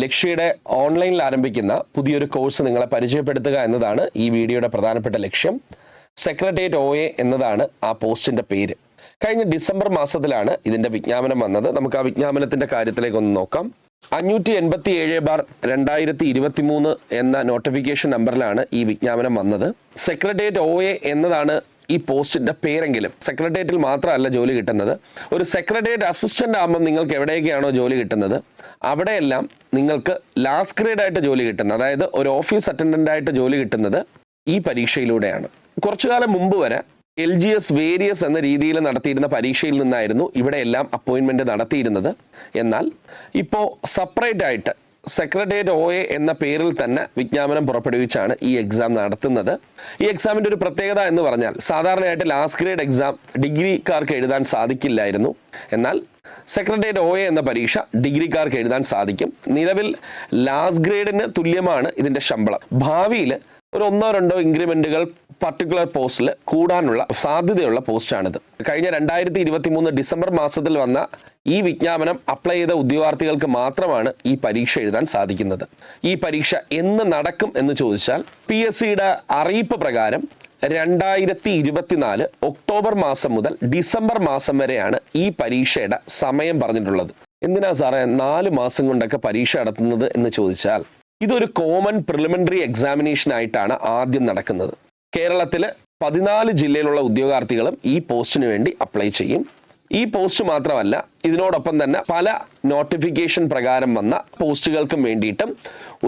ലക്ഷ്യയുടെ ഓൺലൈനിൽ ആരംഭിക്കുന്ന പുതിയൊരു കോഴ്സ് നിങ്ങളെ പരിചയപ്പെടുത്തുക എന്നതാണ് ഈ വീഡിയോയുടെ പ്രധാനപ്പെട്ട ലക്ഷ്യം. സെക്രട്ടേറിയറ്റ് ഒ എ എന്നതാണ് ആ പോസ്റ്റിന്റെ പേര്. കഴിഞ്ഞ ഡിസംബർ മാസത്തിലാണ് ഇതിന്റെ വിജ്ഞാപനം വന്നത്. നമുക്ക് ആ വിജ്ഞാപനത്തിന്റെ കാര്യത്തിലേക്ക് ഒന്ന് നോക്കാം. അഞ്ഞൂറ്റി എൺപത്തി ഏഴ് ബാർ രണ്ടായിരത്തി ഇരുപത്തി മൂന്ന് എന്ന നോട്ടിഫിക്കേഷൻ നമ്പറിലാണ് ഈ വിജ്ഞാപനം വന്നത്. സെക്രട്ടേറിയറ്റ് ഒ എ എന്നതാണ് ഈ പോസ്റ്റിന്റെ പേരെങ്കിലും സെക്രട്ടേറിയറ്റിൽ മാത്രമല്ല ജോലി കിട്ടുന്നത്. ഒരു സെക്രട്ടേറിയറ്റ് അസിസ്റ്റന്റ് ആകുമ്പോൾ നിങ്ങൾക്ക് എവിടെയൊക്കെയാണോ ജോലി കിട്ടുന്നത്? അവിടെയെല്ലാം നിങ്ങൾക്ക് ലാസ്റ്റ് ഗ്രേഡ് ആയിട്ട് ജോലി കിട്ടുന്നത്. അതായത് ഒരു ഓഫീസ് അറ്റൻഡന്റ് ആയിട്ട് ജോലി കിട്ടുന്നത് ഈ പരീക്ഷയിലൂടെയാണ്. കുറച്ചു കാലം മുമ്പ് വരെ എൽ ജി എസ് വേരിയസ് എന്ന രീതിയിൽ നടത്തിയിരുന്ന പരീക്ഷയിൽ നിന്നായിരുന്നു ഇവിടെയെല്ലാം അപ്പോയിൻമെന്റ് നടത്തിയിരുന്നത്. എന്നാൽ ഇപ്പോൾ സെപ്പറേറ്റ് ആയിട്ട് സെക്രട്ടേറിയറ്റ് ഒ എ എന്ന പേരിൽ തന്നെ വിജ്ഞാപനം പുറപ്പെടുവിച്ചാണ് ഈ എക്സാം നടത്തുന്നത്. ഈ എക്സാമിന്റെ ഒരു പ്രത്യേകത എന്ന് പറഞ്ഞാൽ സാധാരണയായിട്ട് ലാസ്റ്റ് ഗ്രേഡ് എക്സാം ഡിഗ്രിക്കാർക്ക് എഴുതാൻ സാധിക്കില്ലായിരുന്നു. എന്നാൽ സെക്രട്ടേറിയറ്റ് ഒ എ എന്ന പരീക്ഷ ഡിഗ്രിക്കാർക്ക് എഴുതാൻ സാധിക്കും. നിലവിൽ ലാസ്റ്റ് ഗ്രേഡിന് തുല്യമാണ് ഇതിന്റെ ശമ്പളം. ഭാവിയിൽ ഒരു ഒന്നോ രണ്ടോ ഇൻക്രിമെന്റുകൾ പർട്ടിക്കുലർ പോസ്റ്റിൽ കൂടാനുള്ള സാധ്യതയുള്ള പോസ്റ്റാണിത് കഴിഞ്ഞ രണ്ടായിരത്തി ഇരുപത്തി മൂന്ന് ഡിസംബർ മാസത്തിൽ വന്ന ഈ വിജ്ഞാപനം അപ്ലൈ ചെയ്ത ഉദ്യോഗാർത്ഥികൾക്ക് മാത്രമാണ് ഈ പരീക്ഷ എഴുതാൻ സാധിക്കുന്നത്. ഈ പരീക്ഷ എന്ന് നടക്കും എന്ന് ചോദിച്ചാൽ പി എസ് സിയുടെ അറിയിപ്പ് പ്രകാരം രണ്ടായിരത്തി ഇരുപത്തിനാല് ഒക്ടോബർ മാസം മുതൽ ഡിസംബർ മാസം വരെയാണ് ഈ പരീക്ഷയുടെ സമയം പറഞ്ഞിട്ടുള്ളത്. എന്തിനാ സാറേ നാല് മാസം കൊണ്ടൊക്കെ പരീക്ഷ നടത്തുന്നത് എന്ന് ചോദിച്ചാൽ ഇതൊരു കോമൺ പ്രിലിമിനറി എക്സാമിനേഷൻ ആയിട്ടാണ് ആദ്യം നടക്കുന്നത്. കേരളത്തിൽ പതിനാല് ജില്ലയിലുള്ള ഉദ്യോഗാർത്ഥികളും ഈ പോസ്റ്റിന് വേണ്ടി അപ്ലൈ ചെയ്യും. ഈ പോസ്റ്റ് മാത്രമല്ല ഇതിനോടൊപ്പം തന്നെ പല നോട്ടിഫിക്കേഷൻ പ്രകാരം വന്ന പോസ്റ്റുകൾക്കും വേണ്ടിയിട്ടും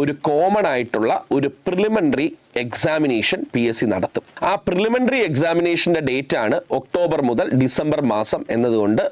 ഒരു കോമൺ ആയിട്ടുള്ള ഒരു preliminary examination P S C നടത്തും. ആ പ്രിലിമിനറി എക്സാമിനേഷന്റെ ഡേറ്റ് ആണ് ഒക്ടോബർ മുതൽ ഡിസംബർ മാസം എന്നതുകൊണ്ട്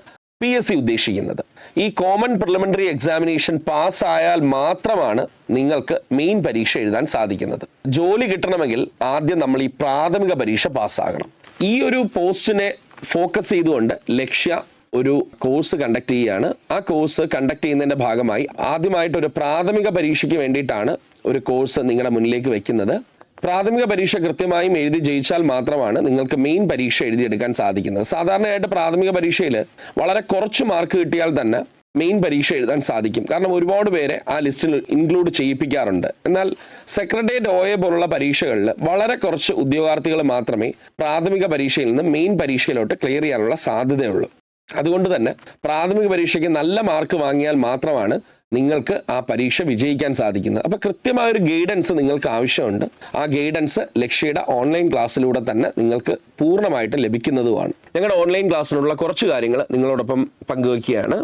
പി എസ് സി ഉദ്ദേശിക്കുന്നത്. ഈ കോമൺ പാർലമെന്ററി എക്സാമിനേഷൻ പാസ്സായാൽ മാത്രമാണ് നിങ്ങൾക്ക് മെയിൻ പരീക്ഷ എഴുതാൻ സാധിക്കുന്നത്. ജോലി കിട്ടണമെങ്കിൽ ആദ്യം നമ്മൾ ഈ പ്രാഥമിക പരീക്ഷ പാസ്സാകണം ഈ ഒരു പോസ്റ്റിനെ ഫോക്കസ് ചെയ്തുകൊണ്ട് ലക്ഷ്യ ഒരു കോഴ്സ് കണ്ടക്ട് ചെയ്യുകയാണ്. ആ കോഴ്സ് കണ്ടക്ട് ചെയ്യുന്നതിന്റെ ഭാഗമായി ആദ്യമായിട്ട് ഒരു പ്രാഥമിക പരീക്ഷയ്ക്ക് വേണ്ടിയിട്ടാണ് ഒരു കോഴ്സ് നിങ്ങളുടെ മുന്നിലേക്ക് വെക്കുന്നത്. പ്രാഥമിക പരീക്ഷ കൃത്യമായും എഴുതി ജയിച്ചാൽ മാത്രമാണ് നിങ്ങൾക്ക് മെയിൻ പരീക്ഷ എഴുതിയെടുക്കാൻ സാധിക്കുന്നത്. സാധാരണയായിട്ട് പ്രാഥമിക പരീക്ഷയിൽ വളരെ കുറച്ച് മാർക്ക് കിട്ടിയാൽ തന്നെ മെയിൻ പരീക്ഷ എഴുതാൻ സാധിക്കും. കാരണം ഒരുപാട് പേരെ ആ ലിസ്റ്റിൽ ഇൻക്ലൂഡ് ചെയ്യിപ്പിക്കാറുണ്ട്. എന്നാൽ സെക്രട്ടേറിയറ്റ് ഒ എ പോലുള്ള പരീക്ഷകളിൽ വളരെ കുറച്ച് ഉദ്യോഗാർത്ഥികൾ മാത്രമേ പ്രാഥമിക പരീക്ഷയിൽ നിന്ന് മെയിൻ പരീക്ഷയിലോട്ട് ക്ലിയർ ചെയ്യാനുള്ള സാധ്യതയുള്ളൂ. അതുകൊണ്ട് തന്നെ പ്രാഥമിക പരീക്ഷയ്ക്ക് നല്ല മാർക്ക് വാങ്ങിയാൽ മാത്രമാണ് നിങ്ങൾക്ക് ആ പരീക്ഷ വിജയിക്കാൻ സാധിക്കുന്നത് അപ്പോൾ കൃത്യമായ ഒരു ഗൈഡൻസ് നിങ്ങൾക്ക് ആവശ്യമുണ്ട്. ആ ഗൈഡൻസ് ലക്ഷ്യയുടെ ഓൺലൈൻ ക്ലാസ്സിലൂടെ തന്നെ നിങ്ങൾക്ക് പൂർണമായിട്ട് ലഭിക്കുന്നതുമാണ്. ഞങ്ങളുടെ ഓൺലൈൻ ക്ലാസ്സിലുള്ള കുറച്ച് കാര്യങ്ങൾ നിങ്ങളോടൊപ്പം പങ്കുവയ്ക്കുകയാണ്.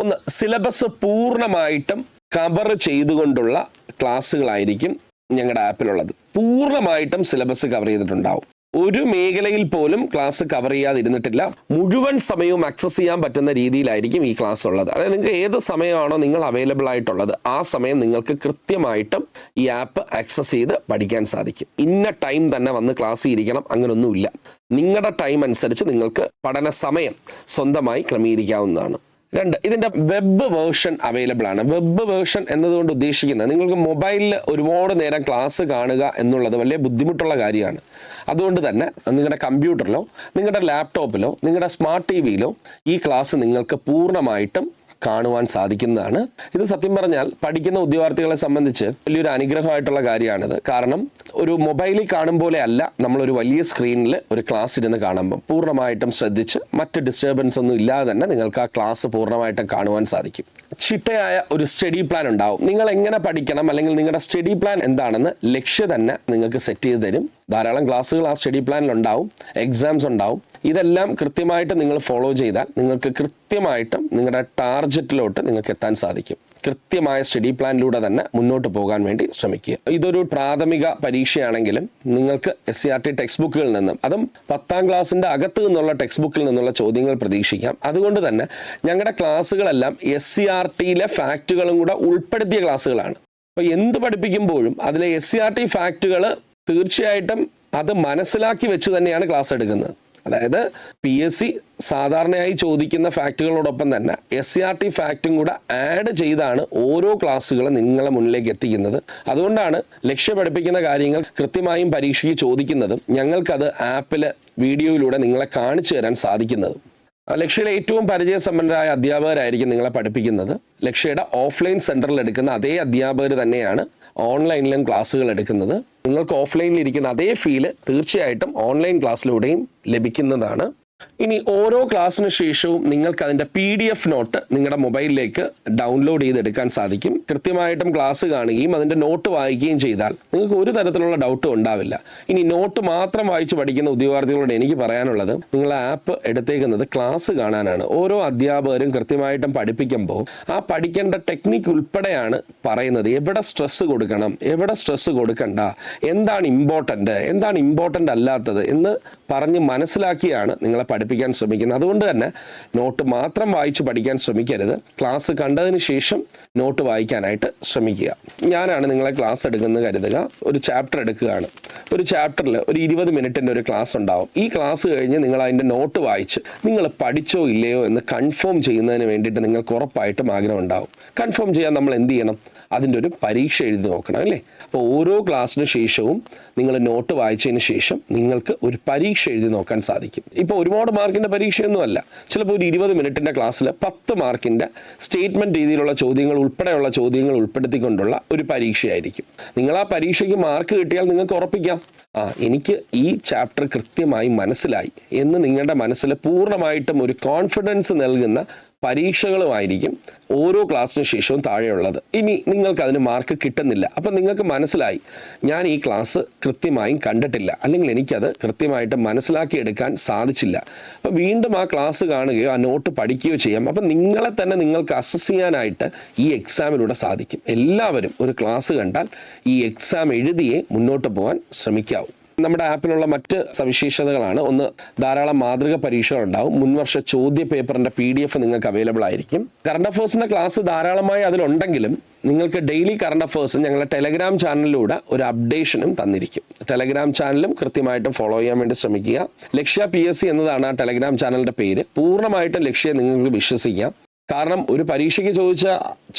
ഒന്ന് സിലബസ് പൂർണമായിട്ടും കവർ ചെയ്തുകൊണ്ടുള്ള ക്ലാസ്സുകളായിരിക്കും ഞങ്ങളുടെ ആപ്പിലുള്ളത് പൂർണമായിട്ടും സിലബസ് കവർ ചെയ്തിട്ടുണ്ടാവും. ഒരു മേഖലയിൽ പോലും ക്ലാസ് കവർ ചെയ്യാതിരുന്നിട്ടില്ല. മുഴുവൻ സമയവും ആക്സസ് ചെയ്യാൻ പറ്റുന്ന രീതിയിലായിരിക്കും ഈ ക്ലാസ് ഉള്ളത്. അതായത് നിങ്ങൾക്ക് ഏത് സമയമാണോ നിങ്ങൾ അവൈലബിൾ ആയിട്ടുള്ളത് ആ സമയം നിങ്ങൾക്ക് കൃത്യമായിട്ടും ഈ ആപ്പ് ആക്സസ് ചെയ്ത് പഠിക്കാൻ സാധിക്കും. ഇന്ന ടൈം തന്നെ വന്ന് ക്ലാസ് ഇരിക്കണം അങ്ങനൊന്നുമില്ല. നിങ്ങളുടെ ടൈം അനുസരിച്ച് നിങ്ങൾക്ക് പഠന സമയം സ്വന്തമായി ക്രമീകരിക്കാവുന്നതാണ്. രണ്ട് ഇതിന്റെ വെബ് വേർഷൻ അവൈലബിൾ ആണ്. വെബ് വേർഷൻ എന്നതുകൊണ്ട് ഉദ്ദേശിക്കുന്നത് നിങ്ങൾക്ക് മൊബൈലിൽ ഒരുപാട് നേരം ക്ലാസ് കാണുക എന്നുള്ളത് വലിയ ബുദ്ധിമുട്ടുള്ള കാര്യമാണ്. അതുകൊണ്ട് തന്നെ നിങ്ങളുടെ കമ്പ്യൂട്ടറിലോ നിങ്ങളുടെ ലാപ്ടോപ്പിലോ നിങ്ങളുടെ സ്മാർട്ട് ടി വിയിലോ ഈ ക്ലാസ് നിങ്ങൾക്ക് പൂർണമായിട്ടും കാണുവാൻ സാധിക്കുന്നതാണ്. ഇത് സത്യം പറഞ്ഞാൽ പഠിക്കുന്ന ഉദ്യോഗാർത്ഥികളെ സംബന്ധിച്ച് വലിയൊരു അനുഗ്രഹമായിട്ടുള്ള കാര്യമാണിത്. കാരണം ഒരു മൊബൈലിൽ കാണും പോലെ അല്ല നമ്മളൊരു വലിയ സ്ക്രീനിൽ ഒരു ക്ലാസ് ഇരുന്ന് കാണുമ്പോൾ പൂർണമായിട്ടും ശ്രദ്ധിച്ച് മറ്റ് ഡിസ്റ്റർബൻസ് ഒന്നും ഇല്ലാതെ തന്നെ നിങ്ങൾക്ക് ആ ക്ലാസ് പൂർണമായിട്ടും കാണുവാൻ സാധിക്കും. ചിട്ടയായ ഒരു സ്റ്റഡി പ്ലാൻ ഉണ്ടാവും. നിങ്ങൾ എങ്ങനെ പഠിക്കണം അല്ലെങ്കിൽ നിങ്ങളുടെ സ്റ്റഡി പ്ലാൻ എന്താണെന്ന് ലക്ഷ്യം തന്നെ നിങ്ങൾക്ക് സെറ്റ് ചെയ്ത് തരും. ധാരാളം ക്ലാസ്സുകൾ ആ സ്റ്റഡി പ്ലാനിൽ ഉണ്ടാവും. എക്സാംസ് ഉണ്ടാവും. ഇതെല്ലാം കൃത്യമായിട്ട് നിങ്ങൾ ഫോളോ ചെയ്താൽ നിങ്ങൾക്ക് കൃത്യമായിട്ടും നിങ്ങളുടെ ടാർജറ്റിലോട്ട് നിങ്ങൾക്ക് എത്താൻ സാധിക്കും. കൃത്യമായ സ്റ്റഡി പ്ലാനിലൂടെ തന്നെ മുന്നോട്ട് പോകാൻ വേണ്ടി ശ്രമിക്കുക. ഇതൊരു പ്രാഥമിക പരീക്ഷയാണെങ്കിലും നിങ്ങൾക്ക് S C R T text ബുക്കുകളിൽ നിന്നും അതും പത്താം ക്ലാസ്സിന്റെ അകത്ത് നിന്നുള്ള ടെക്സ്റ്റ് ബുക്കിൽ നിന്നുള്ള ചോദ്യങ്ങൾ പ്രതീക്ഷിക്കാം. അതുകൊണ്ട് തന്നെ ഞങ്ങളുടെ ക്ലാസ്സുകളെല്ലാം എസ് സി ആർ ടിയിലെ ഫാക്റ്റുകളും കൂടെ ഉൾപ്പെടുത്തിയ ക്ലാസ്സുകളാണ്. അപ്പോൾ എന്ത് പഠിപ്പിക്കുമ്പോഴും അതിലെ എസ് സി ആർ ടി ഫാക്റ്റുകൾ തീർച്ചയായിട്ടും അത് മനസ്സിലാക്കി വെച്ച് തന്നെയാണ് ക്ലാസ് എടുക്കുന്നത്. അതായത് പി എസ് സി സാധാരണയായി ചോദിക്കുന്ന ഫാക്റ്റുകളോടൊപ്പം തന്നെ എസ് സി ആർ ടി ഫാക്റ്റും കൂടെ ആഡ് ചെയ്താണ് ഓരോ ക്ലാസ്സുകളും നിങ്ങളെ മുന്നിലേക്ക് എത്തിക്കുന്നത്. അതുകൊണ്ടാണ് ലക്ഷ്യ പഠിപ്പിക്കുന്ന കാര്യങ്ങൾ കൃത്യമായും പരീക്ഷയ്ക്ക് ചോദിക്കുന്നതും ഞങ്ങൾക്കത് ആപ്പിൽ വീഡിയോയിലൂടെ നിങ്ങളെ കാണിച്ചു തരാൻ സാധിക്കുന്നതും. ലക്ഷ്യയുടെ ഏറ്റവും പരിചയസമ്പന്നരായ അധ്യാപകരായിരിക്കും നിങ്ങളെ പഠിപ്പിക്കുന്നത്. ലക്ഷ്യയുടെ ഓഫ്ലൈൻ സെന്ററിൽ എടുക്കുന്ന അതേ അധ്യാപകർ തന്നെയാണ് ഓൺലൈനിലും ക്ലാസ്സുകൾ എടുക്കുന്നത്. നിങ്ങൾക്ക് ഓഫ്ലൈനിൽ ഇരിക്കുന്ന അതേ ഫീൽ തീർച്ചയായിട്ടും ഓൺലൈൻ ക്ലാസ്സിലൂടെയും ലഭിക്കുന്നതാണ്. ഇനി ഓരോ ക്ലാസ്സിന് ശേഷവും നിങ്ങൾക്ക് അതിന്റെ പി ഡി എഫ് നോട്ട് നിങ്ങളുടെ മൊബൈലിലേക്ക് ഡൗൺലോഡ് ചെയ്തെടുക്കാൻ സാധിക്കും. കൃത്യമായിട്ടും ക്ലാസ് കാണുകയും അതിന്റെ നോട്ട് വായിക്കുകയും ചെയ്താൽ നിങ്ങൾക്ക് ഒരു തരത്തിലുള്ള ഡൗട്ടും ഉണ്ടാവില്ല. ഇനി നോട്ട് മാത്രം വായിച്ച് പഠിക്കുന്ന ഉദ്യോഗാർത്ഥികളോട് എനിക്ക് പറയാനുള്ളത് നിങ്ങൾ ആപ്പ് എടുത്തേക്കുന്നത് ക്ലാസ് കാണാനാണ്. ഓരോ അധ്യാപകരും കൃത്യമായിട്ടും പഠിപ്പിക്കുമ്പോൾ ആ പഠിക്കേണ്ട ടെക്നിക്ക് ഉൾപ്പെടെയാണ് പറയുന്നത്. എവിടെ സ്ട്രെസ് കൊടുക്കണം? എവിടെ സ്ട്രെസ് കൊടുക്കണ്ട? എന്താണ് ഇമ്പോർട്ടന്റ് എന്താണ് ഇമ്പോർട്ടന്റ് അല്ലാത്തത് എന്ന് പറഞ്ഞ് മനസ്സിലാക്കിയാണ് നിങ്ങളെ പഠിപ്പിക്കാൻ ശ്രമിക്കുന്നത്. അതുകൊണ്ട് തന്നെ നോട്ട് മാത്രം വായിച്ച് പഠിക്കാൻ ശ്രമിക്കരുത്. ക്ലാസ് കണ്ടതിന് ശേഷം നോട്ട് വായിക്കാനായിട്ട് ശ്രമിക്കുക. ഞാനാണ് നിങ്ങളെ ക്ലാസ് എടുക്കുന്നത് കരുതുക. ഒരു ചാപ്റ്റർ എടുക്കുകയാണ്. ഒരു ചാപ്റ്ററിൽ ഒരു ഇരുപത് മിനിറ്റിന്റെ ഒരു ക്ലാസ് ഉണ്ടാവും. ഈ ക്ലാസ് കഴിഞ്ഞ് നിങ്ങൾ അതിന്റെ നോട്ട് വായിച്ച് നിങ്ങൾ പഠിച്ചോ ഇല്ലയോ എന്ന് കൺഫേം ചെയ്യുന്നതിന് വേണ്ടിയിട്ട് നിങ്ങൾക്ക് ഉറപ്പായിട്ടും ആഗ്രഹം ഉണ്ടാവും. കൺഫേം ചെയ്യാൻ നമ്മൾ എന്ത് ചെയ്യണം? അതിന്റെ ഒരു പരീക്ഷ എഴുതി നോക്കണം അല്ലേ? അപ്പോൾ ഓരോ ക്ലാസ്സിന് ശേഷവും നിങ്ങൾ നോട്ട് വായിച്ചതിന് ശേഷം നിങ്ങൾക്ക് ഒരു പരീക്ഷ എഴുതി നോക്കാൻ സാധിക്കും. ഇപ്പോൾ ഒരുപാട് മാർക്കിന്റെ പരീക്ഷയൊന്നുമല്ല ചിലപ്പോൾ ഒരു ഇരുപത് മിനിറ്റിന്റെ ക്ലാസ്സിൽ പത്ത് മാർക്കിന്റെ സ്റ്റേറ്റ്മെന്റ് രീതിയിലുള്ള ചോദ്യങ്ങൾ ഉൾപ്പെടെയുള്ള ചോദ്യങ്ങൾ ഉൾപ്പെടുത്തിക്കൊണ്ടുള്ള ഒരു പരീക്ഷയായിരിക്കും. നിങ്ങൾ ആ പരീക്ഷയ്ക്ക് മാർക്ക് കിട്ടിയാൽ നിങ്ങൾക്ക് ഉറപ്പിക്കാം. ആ എനിക്ക് ഈ ചാപ്റ്റർ കൃത്യമായി മനസ്സിലായി എന്ന് നിങ്ങളുടെ മനസ്സിൽ പൂർണമായിട്ടും ഒരു കോൺഫിഡൻസ് നൽകുന്ന പരീക്ഷകളുമായിരിക്കും ഓരോ ക്ലാസ്സിന് ശേഷവും താഴെയുള്ളത്. ഇനി നിങ്ങൾക്ക് അതിന് മാർക്ക് കിട്ടുന്നില്ല. അപ്പം നിങ്ങൾക്ക് മനസ്സിലായി ഞാൻ ഈ ക്ലാസ് കൃത്യമായും കണ്ടിട്ടില്ല. അല്ലെങ്കിൽ എനിക്കത് കൃത്യമായിട്ട് മനസ്സിലാക്കിയെടുക്കാൻ സാധിച്ചില്ല. അപ്പം വീണ്ടും ആ ക്ലാസ് കാണുകയോ ആ നോട്ട് പഠിക്കുകയോ ചെയ്യാം. അപ്പം നിങ്ങളെ തന്നെ നിങ്ങൾക്ക് അസസ് ചെയ്യാനായിട്ട് ഈ എക്സാമിലൂടെ സാധിക്കും. എല്ലാവരും ഒരു ക്ലാസ് കണ്ടാൽ ഈ എക്സാം എഴുതിയേ മുന്നോട്ട് പോകാൻ ശ്രമിക്കാവൂ. നമ്മുടെ ആപ്പിലുള്ള മറ്റ് സവിശേഷതകളാണ്. ഒന്ന് ധാരാളം മാതൃക പരീക്ഷകൾ ഉണ്ടാവും മുൻവർഷ ചോദ്യ പേപ്പറിന്റെ പി ഡി എഫ് നിങ്ങൾക്ക് അവൈലബിൾ ആയിരിക്കും. കറണ്ട് അഫേഴ്സിന്റെ ക്ലാസ് ധാരാളമായി അതിലുണ്ടെങ്കിലും നിങ്ങൾക്ക് ഡെയിലി കറണ്ട് അഫേഴ്സ് ഞങ്ങളുടെ ടെലഗ്രാം ചാനലിലൂടെ ഒരു അപ്ഡേഷനും തന്നിരിക്കും. ടെലഗ്രാം ചാനലും കൃത്യമായിട്ടും ഫോളോ ചെയ്യാൻ വേണ്ടി ശ്രമിക്കുക. ലക്ഷ്യ പി എസ് സി എന്നതാണ് ആ ടെലഗ്രാം ചാനലിന്റെ പേര്. പൂർണമായിട്ടും ലക്ഷ്യം നിങ്ങൾക്ക് വിശ്വസിക്കാം. കാരണം ഒരു പരീക്ഷയ്ക്ക് ചോദിച്ച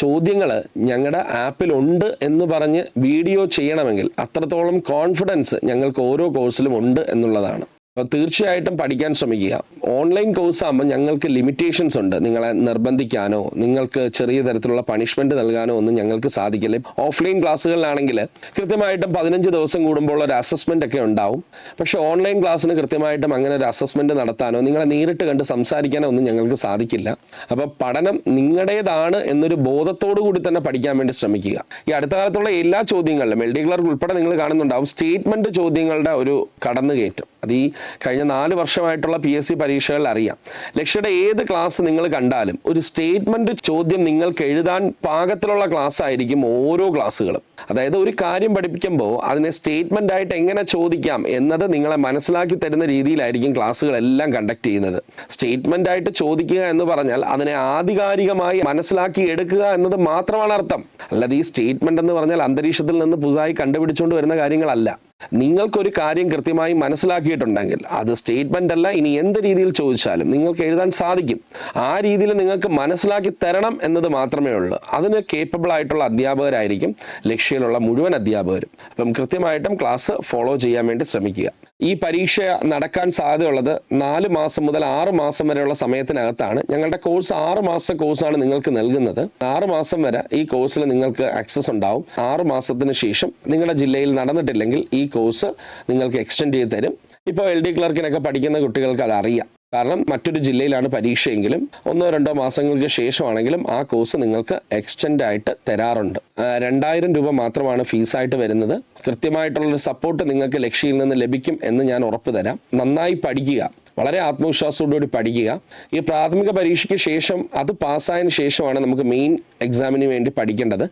ചോദ്യങ്ങൾ ഞങ്ങളുടെ ആപ്പിലുണ്ട് എന്ന് പറഞ്ഞ് വീഡിയോ ചെയ്യണമെങ്കിൽ അത്രത്തോളം കോൺഫിഡൻസ് ഞങ്ങൾക്ക് ഓരോ കോഴ്സിലും ഉണ്ട് എന്നുള്ളതാണ്. അപ്പോൾ തീർച്ചയായിട്ടും പഠിക്കാൻ ശ്രമിക്കുക. ഓൺലൈൻ കോഴ്സ് ആകുമ്പോൾ ഞങ്ങൾക്ക് ലിമിറ്റേഷൻസ് ഉണ്ട്. നിങ്ങളെ നിർബന്ധിക്കാനോ നിങ്ങൾക്ക് ചെറിയ തരത്തിലുള്ള പണിഷ്മെന്റ് നൽകാനോ ഒന്നും ഞങ്ങൾക്ക് സാധിക്കില്ല. ഓഫ്ലൈൻ ക്ലാസ്സുകളിലാണെങ്കിൽ കൃത്യമായിട്ടും പതിനഞ്ച് ദിവസം കൂടുമ്പോൾ ഒരു അസസ്മെന്റ് ഒക്കെ ഉണ്ടാവും. പക്ഷേ ഓൺലൈൻ ക്ലാസ്സിന് കൃത്യമായിട്ടും അങ്ങനെ ഒരു അസസ്മെന്റ് നടത്താനോ നിങ്ങളെ നേരിട്ട് കണ്ട് സംസാരിക്കാനോ ഒന്നും ഞങ്ങൾക്ക് സാധിക്കില്ല. അപ്പോൾ പഠനം നിങ്ങളുടേതാണ് എന്നൊരു ബോധത്തോടു കൂടി തന്നെ പഠിക്കാൻ വേണ്ടി ശ്രമിക്കുക. ഈ അടുത്ത കാലത്തുള്ള എല്ലാ ചോദ്യങ്ങളിലും എൽ ഡി ക്ലർക്ക് ഉൾപ്പെടെ നിങ്ങൾ കാണുന്നുണ്ടാവും സ്റ്റേറ്റ്മെന്റ് ചോദ്യങ്ങളുടെ ഒരു കടന്നുകയറ്റം. അത് ഈ കഴിഞ്ഞ നാല് വർഷമായിട്ടുള്ള പി എസ് സി പരീക്ഷകളിൽ അറിയാം. ലക്ഷ്യയുടെ ഏത് ക്ലാസ് നിങ്ങൾ കണ്ടാലും ഒരു സ്റ്റേറ്റ്മെന്റ് ചോദ്യം നിങ്ങൾക്ക് എഴുതാൻ പാകത്തിലുള്ള ക്ലാസ് ആയിരിക്കും ഓരോ ക്ലാസ്സുകളും അതായത് ഒരു കാര്യം പഠിപ്പിക്കുമ്പോൾ അതിനെ സ്റ്റേറ്റ്മെന്റ് ആയിട്ട് എങ്ങനെ ചോദിക്കാം എന്നത് നിങ്ങളെ മനസ്സിലാക്കി തരുന്ന രീതിയിലായിരിക്കും ക്ലാസ്സുകളെല്ലാം കണ്ടക്ട് ചെയ്യുന്നത്. സ്റ്റേറ്റ്മെന്റ് ആയിട്ട് ചോദിക്കുക എന്ന് പറഞ്ഞാൽ അതിനെ ആധികാരികമായി മനസ്സിലാക്കി എടുക്കുക എന്നത് മാത്രമാണ് അർത്ഥം. അല്ലാതെ ഈ സ്റ്റേറ്റ്മെന്റ് എന്ന് പറഞ്ഞാൽ അന്തരീക്ഷത്തിൽ നിന്ന് പുതുതായി കണ്ടുപിടിച്ചുകൊണ്ട് വരുന്ന കാര്യങ്ങളല്ല. നിങ്ങൾക്കൊരു കാര്യം കൃത്യമായി മനസ്സിലാക്കിയിട്ടുണ്ടെങ്കിൽ അത് സ്റ്റേറ്റ്മെന്റ് അല്ല ഇനി എന്ത് രീതിയിൽ ചോദിച്ചാലും നിങ്ങൾക്ക് എഴുതാൻ സാധിക്കും. ആ രീതിയിൽ നിങ്ങൾക്ക് മനസ്സിലാക്കി തരണം എന്നത് മാത്രമേ ഉള്ളൂ. അതിന് കേപ്പബിൾ ആയിട്ടുള്ള അധ്യാപകരായിരിക്കും ലക്ഷ്യയിലുള്ള മുഴുവൻ അധ്യാപകരും. അപ്പം കൃത്യമായിട്ടും ക്ലാസ് ഫോളോ ചെയ്യാൻ വേണ്ടി ശ്രമിക്കുക. ഈ പരീക്ഷ നടക്കാൻ സാധ്യതയുള്ളത് നാല് മാസം മുതൽ ആറ് മാസം വരെയുള്ള സമയത്തിനകത്താണ്. ഞങ്ങളുടെ കോഴ്സ് ആറ് മാസ കോഴ്സാണ് നിങ്ങൾക്ക് നൽകുന്നത്. ആറ് മാസം വരെ ഈ കോഴ്സിൽ നിങ്ങൾക്ക് ആക്സസ് ഉണ്ടാവും. ആറ് മാസത്തിന് ശേഷം നിങ്ങളുടെ ജില്ലയിൽ നടന്നിട്ടില്ലെങ്കിൽ ഈ കോഴ്സ് നിങ്ങൾക്ക് എക്സ്റ്റെൻഡ് ചെയ്ത് തരും. ഇപ്പോൾ എൽ ഡി ക്ലർക്കിനൊക്കെ പഠിക്കുന്ന കുട്ടികൾക്ക് അത് അറിയാം കാരണം മറ്റൊരു ജില്ലയിലാണ് പരീക്ഷയെങ്കിലും ഒന്നോ രണ്ടോ മാസങ്ങൾക്ക് ശേഷമാണെങ്കിലും ആ കോഴ്സ് നിങ്ങൾക്ക് എക്സ്റ്റെൻഡ് ആയിട്ട് തരാറുണ്ട്. രണ്ടായിരം രൂപ മാത്രമാണ് ഫീസായിട്ട് വരുന്നത്. കൃത്യമായിട്ടുള്ളൊരു സപ്പോർട്ട് നിങ്ങൾക്ക് ലക്ഷ്യയിൽ നിന്ന് ലഭിക്കും എന്ന് ഞാൻ ഉറപ്പ് തരാം. നന്നായി പഠിക്കുക. വളരെ ആത്മവിശ്വാസത്തോടുകൂടി പഠിക്കുക. ഈ പ്രാഥമിക പരീക്ഷയ്ക്ക് ശേഷം അത് പാസ്സായതിനു ശേഷമാണ് നമുക്ക് മെയിൻ എക്സാമിന് വേണ്ടി പഠിക്കേണ്ടത്.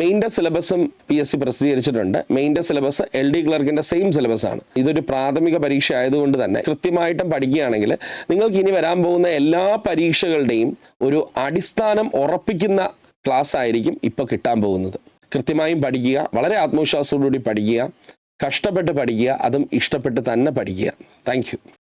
മെയിന്റെ സിലബസും പി എസ് സി പ്രസിദ്ധീകരിച്ചിട്ടുണ്ട്. മെയിന്റെ സിലബസ് എൽ ഡി ക്ലർക്കിന്റെ സെയിം സിലബസ് ആണ്. ഇതൊരു പ്രാഥമിക പരീക്ഷ ആയതുകൊണ്ട് തന്നെ കൃത്യമായിട്ടും പഠിക്കുകയാണെങ്കിൽ നിങ്ങൾക്ക് ഇനി വരാൻ പോകുന്ന എല്ലാ പരീക്ഷകളുടെയും ഒരു അടിസ്ഥാനം ഉറപ്പിക്കുന്ന ക്ലാസ് ആയിരിക്കും ഇപ്പോൾ കിട്ടാൻ പോകുന്നത്. കൃത്യമായും പഠിക്കുക വളരെ ആത്മവിശ്വാസത്തോടുകൂടി പഠിക്കുക കഷ്ടപ്പെട്ട് പഠിക്കുക അതും ഇഷ്ടപ്പെട്ട് തന്നെ പഠിക്കുക. താങ്ക്